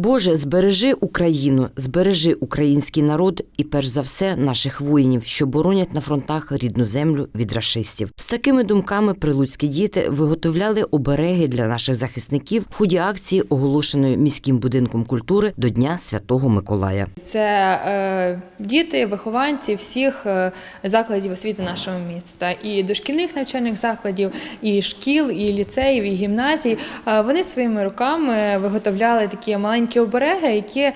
Боже, збережи Україну, збережи український народ і перш за все наших воїнів, що боронять на фронтах рідну землю від рашистів. З такими думками прилуцькі діти виготовляли обереги для наших захисників в ході акції, оголошеної міським будинком культури до Дня Святого Миколая. Це е, діти, вихованці всіх е, закладів освіти нашого міста, і дошкільних навчальних закладів, і шкіл, і ліцеїв, і гімназій. Е, вони своїми руками виготовляли такі маленькі обереги, які е,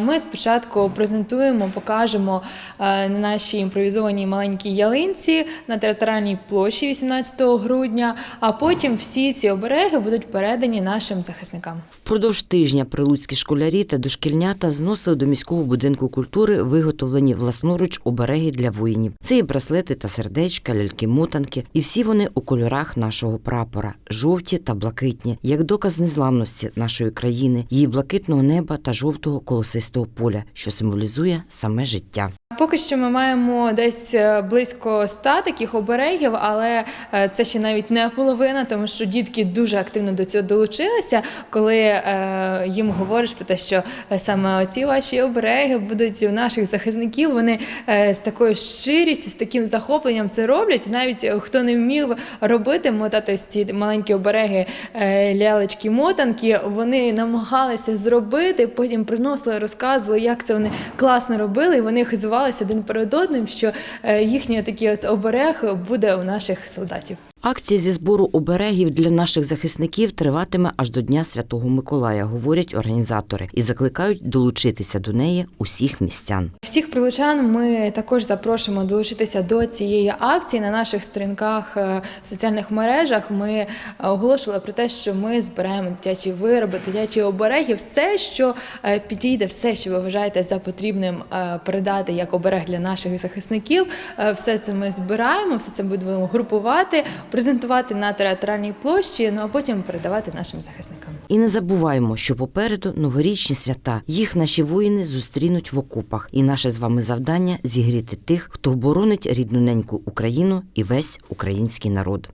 ми спочатку презентуємо, покажемо е, на нашій імпровізованій маленькій ялинці на територіальній площі 18 грудня. А потім всі ці обереги будуть передані нашим захисникам. Впродовж тижня прилуцькі школярі та дошкільнята зносили до міського будинку культури виготовлені власноруч обереги для воїнів. Це і браслети та сердечка, ляльки-мотанки, і всі вони у кольорах нашого прапора жовті та блакитні, як доказ незламності нашої країни, її блакитного неба та жовтого колосистого поля, що символізує саме життя. Поки що ми маємо десь е, близько ста таких оберегів, але е, це ще навіть не половина, тому що дітки дуже активно до цього долучилися, коли е, їм говориш про те, що саме ці ваші обереги будуть у наших захисників. Вони з такою щирістю, з таким захопленням це роблять. Навіть хто не вмів робити мотати ці маленькі обереги е, лялечки мотанки, вони намагалися зробити, потім приносили, розказували, як це вони класно робили, і вони хизувалися один перед одним, що їхні їхній такий от оберег буде у наших солдатів. Акція зі збору оберегів для наших захисників триватиме аж до Дня Святого Миколая, говорять організатори, і закликають долучитися до неї усіх містян. Всіх прилучан ми також запрошуємо долучитися до цієї акції на наших сторінках е, в соціальних мережах. Ми е, оголошували про те, що ми збираємо дитячі вироби, дитячі обереги, все, що е, підійде, все, що ви вважаєте за потрібним передати як оберег для наших захисників. Все це ми збираємо, все це будемо групувати, презентувати на театральній площі, ну а потім передавати нашим захисникам. І не забуваємо, що попереду новорічні свята. Їх наші воїни зустрінуть в окопах. І наше з вами завдання зігріти тих, хто боронить рідну неньку Україну і весь український народ.